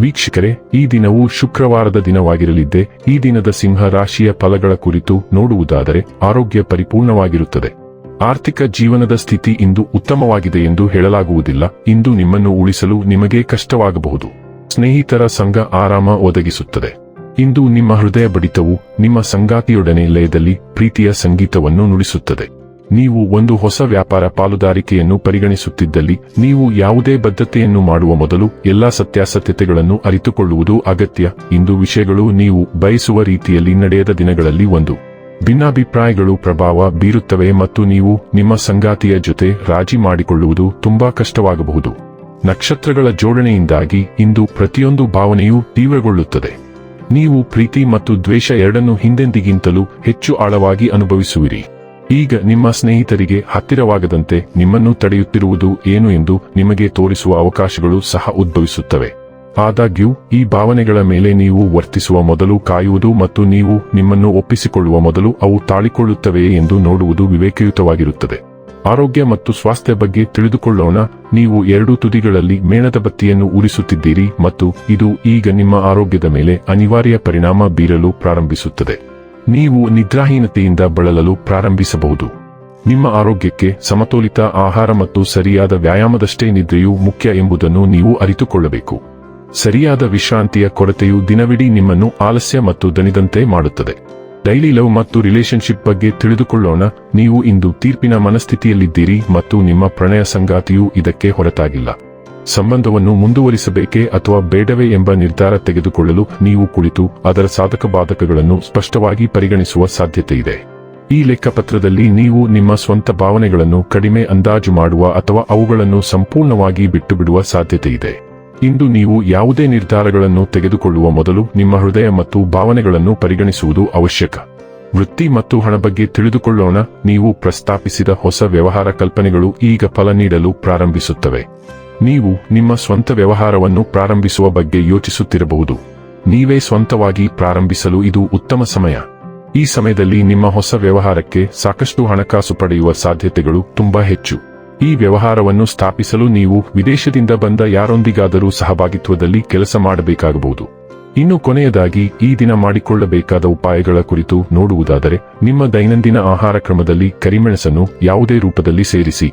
ವೀಕ್ಷಕರೇ, ಈ ದಿನವು ಶುಕ್ರವಾರದ ದಿನವಾಗಿರಲಿದ್ದೆ, ಈ ದಿನದ ಸಿಂಹ ರಾಶಿಯ ಫಲಗಳ ಕುರಿತು ನೋಡುವುದಾದರೆ ಆರೋಗ್ಯ ಪರಿಪೂರ್ಣವಾಗಿರುತ್ತದೆ. ಆರ್ಥಿಕ ಜೀವನದ ಸ್ಥಿತಿ ಇಂದು ಉತ್ತಮವಾಗಿದೆ ಎಂದು ಹೇಳಲಾಗುವುದಿಲ್ಲ. ಇಂದು ನಿಮ್ಮನ್ನು ಉಳಿಸಲು ನಿಮಗೆ ಕಷ್ಟವಾಗಬಹುದು. ಸ್ನೇಹಿತರ ಸಂಘ ಆರಾಮ ಒದಗಿಸುತ್ತದೆ. ಇಂದು ನಿಮ್ಮ ಹೃದಯ ಬಡಿತವು ನಿಮ್ಮ ಸಂಗಾತಿಯೊಡನೆ ಲಯದಲ್ಲಿ ಪ್ರೀತಿಯ ಸಂಗೀತವನ್ನು ನುಡಿಸುತ್ತದೆ. ನೀವು ಒಂದು ಹೊಸ ವ್ಯಾಪಾರ ಪಾಲುದಾರಿಕೆಯನ್ನು ಪರಿಗಣಿಸುತ್ತಿದ್ದಲ್ಲಿ, ನೀವು ಯಾವುದೇ ಬದ್ಧತೆಯನ್ನು ಮಾಡುವ ಮೊದಲು ಎಲ್ಲಾ ಸತ್ಯಾಸತ್ಯತೆಗಳನ್ನು ಅರಿತುಕೊಳ್ಳುವುದು ಅಗತ್ಯ. ಇಂದು ವಿಷಯಗಳು ನೀವು ಬಯಸುವ ರೀತಿಯಲ್ಲಿ ನಡೆಯದ ದಿನಗಳಲ್ಲಿ ಒಂದು. ಭಿನ್ನಾಭಿಪ್ರಾಯಗಳು ಪ್ರಭಾವ ಬೀರುತ್ತವೆ ಮತ್ತು ನೀವು ನಿಮ್ಮ ಸಂಗಾತಿಯ ಜೊತೆ ರಾಜಿ ಮಾಡಿಕೊಳ್ಳುವುದು ತುಂಬಾ ಕಷ್ಟವಾಗಬಹುದು. ನಕ್ಷತ್ರಗಳ ಜೋಡಣೆಯಿಂದಾಗಿ ಇಂದು ಪ್ರತಿಯೊಂದು ಭಾವನೆಯೂ ತೀವ್ರಗೊಳ್ಳುತ್ತದೆ. ನೀವು ಪ್ರೀತಿ ಮತ್ತು ದ್ವೇಷ ಎರಡನ್ನೂ ಹಿಂದೆಂದಿಗಿಂತಲೂ ಹೆಚ್ಚು ಆಳವಾಗಿ ಅನುಭವಿಸುವಿರಿ. ಈಗ ನಿಮ್ಮ ಸ್ನೇಹಿತರಿಗೆ ಹತ್ತಿರವಾಗದಂತೆ ನಿಮ್ಮನ್ನು ತಡೆಯುತ್ತಿರುವುದು ಏನು ಎಂದು ನಿಮಗೆ ತೋರಿಸುವ ಅವಕಾಶಗಳು ಸಹ ಉದ್ಭವಿಸುತ್ತವೆ. ಆದಾಗ್ಯೂ, ಈ ಭಾವನೆಗಳ ಮೇಲೆ ನೀವು ವರ್ತಿಸುವ ಮೊದಲು ಕಾಯುವುದು ಮತ್ತು ನೀವು ನಿಮ್ಮನ್ನು ಒಪ್ಪಿಸಿಕೊಳ್ಳುವ ಮೊದಲು ಅವು ತಾಳಿಕೊಳ್ಳುತ್ತವೆಯೇ ಎಂದು ನೋಡುವುದು ವಿವೇಕಯುತವಾಗಿರುತ್ತದೆ. ಆರೋಗ್ಯ ಮತ್ತು ಸ್ವಾಸ್ಥ್ಯ ಬಗ್ಗೆ ತಿಳಿದುಕೊಳ್ಳೋಣ. ನೀವು ಎರಡು ತುದಿಗಳಲ್ಲಿ ಮೇಣದ ಬತ್ತಿಯನ್ನು ಉರಿಸುತ್ತಿದ್ದೀರಿ ಮತ್ತು ಇದು ಈಗ ನಿಮ್ಮ ಆರೋಗ್ಯದ ಮೇಲೆ ಅನಿವಾರ್ಯ ಪರಿಣಾಮ ಬೀರಲು ಪ್ರಾರಂಭಿಸುತ್ತದೆ. ನೀವು ನಿದ್ರಾಹೀನತೆಯಿಂದ ಬಳಲಲು ಪ್ರಾರಂಭಿಸಬಹುದು. ನಿಮ್ಮ ಆರೋಗ್ಯಕ್ಕೆ ಸಮತೋಲಿತ ಆಹಾರ ಮತ್ತು ಸರಿಯಾದ ವ್ಯಾಯಾಮದಷ್ಟೇ ನಿದ್ರೆಯು ಮುಖ್ಯ ಎಂಬುದನ್ನು ನೀವು ಅರಿತುಕೊಳ್ಳಬೇಕು. ಸರಿಯಾದ ವಿಶ್ರಾಂತಿಯ ಕೊರತೆಯು ದಿನವಿಡೀ ನಿಮ್ಮನ್ನು ಆಲಸ್ಯ ಮತ್ತು ದನಿದಂತೆ ಮಾಡುತ್ತದೆ. ಡೈಲಿ ಲವ್ ಮತ್ತು ರಿಲೇಶನ್ಶಿಪ್ ಬಗ್ಗೆ ತಿಳಿದುಕೊಳ್ಳೋಣ, ನೀವು ಇಂದು ತೀರ್ಪಿನ ಮನಸ್ಥಿತಿಯಲ್ಲಿದ್ದೀರಿ ಮತ್ತು ನಿಮ್ಮ ಪ್ರಣಯ ಸಂಗಾತಿಯು ಇದಕ್ಕೆ ಹೊರತಾಗಿಲ್ಲ. ಸಂಬಂಧವನ್ನು ಮುಂದುವರಿಸಬೇಕೇ ಅಥವಾ ಬೇಡವೇ ಎಂಬ ನಿರ್ಧಾರ ತೆಗೆದುಕೊಳ್ಳಲು ನೀವು ಕುಳಿತು ಅದರ ಸಾಧಕ ಬಾಧಕಗಳನ್ನು ಸ್ಪಷ್ಟವಾಗಿ ಪರಿಗಣಿಸುವ ಸಾಧ್ಯತೆ ಇದೆ. ಈ ಲೆಕ್ಕಪತ್ರದಲ್ಲಿ ನೀವು ನಿಮ್ಮ ಸ್ವಂತ ಭಾವನೆಗಳನ್ನು ಕಡಿಮೆ ಅಂದಾಜು ಮಾಡುವ ಅಥವಾ ಅವುಗಳನ್ನು ಸಂಪೂರ್ಣವಾಗಿ ಬಿಟ್ಟುಬಿಡುವ ಸಾಧ್ಯತೆ ಇದೆ. ಇಂದು ನೀವು ಯಾವುದೇ ನಿರ್ಧಾರಗಳನ್ನು ತೆಗೆದುಕೊಳ್ಳುವ ಮೊದಲು ನಿಮ್ಮ ಹೃದಯ ಮತ್ತು ಭಾವನೆಗಳನ್ನು ಪರಿಗಣಿಸುವುದು ಅವಶ್ಯಕ. ವೃತ್ತಿ ಮತ್ತು ಹಣ ಬಗ್ಗೆ ತಿಳಿದುಕೊಳ್ಳೋಣ, ನೀವು ಪ್ರಸ್ತಾಪಿಸಿದ ಹೊಸ ವ್ಯವಹಾರ ಕಲ್ಪನೆಗಳು ಈಗ ಫಲ ನೀಡಲು ಪ್ರಾರಂಭಿಸುತ್ತವೆ. ನೀವು ನಿಮ್ಮ ಸ್ವಂತ ವ್ಯವಹಾರವನ್ನು ಪ್ರಾರಂಭಿಸುವ ಬಗ್ಗೆ ಯೋಚಿಸುತ್ತಿರಬಹುದು. ನೀವೇ ಸ್ವಂತವಾಗಿ ಪ್ರಾರಂಭಿಸಲು ಇದು ಉತ್ತಮ ಸಮಯ. ಈ ಸಮಯದಲ್ಲಿ ನಿಮ್ಮ ಹೊಸ ವ್ಯವಹಾರಕ್ಕೆ ಸಾಕಷ್ಟು ಹಣಕಾಸು ಪಡೆಯುವ ಸಾಧ್ಯತೆಗಳು ತುಂಬಾ ಹೆಚ್ಚು. ಈ ವ್ಯವಹಾರವನ್ನು ಸ್ಥಾಪಿಸಲು ನೀವು ವಿದೇಶದಿಂದ ಬಂದ ಯಾರೊಂದಿಗಾದರೂ ಸಹಭಾಗಿತ್ವದಲ್ಲಿ ಕೆಲಸ ಮಾಡಬೇಕಾಗಬಹುದು. ಇನ್ನು ಕೊನೆಯದಾಗಿ, ಈ ದಿನ ಮಾಡಿಕೊಳ್ಳಬೇಕಾದ ಉಪಾಯಗಳ ಕುರಿತು ನೋಡುವುದಾದರೆ, ನಿಮ್ಮ ದೈನಂದಿನ ಆಹಾರ ಕ್ರಮದಲ್ಲಿ ಕರಿಮೆಣಸನ್ನು ಯಾವುದೇ ರೂಪದಲ್ಲಿ ಸೇರಿಸಿ.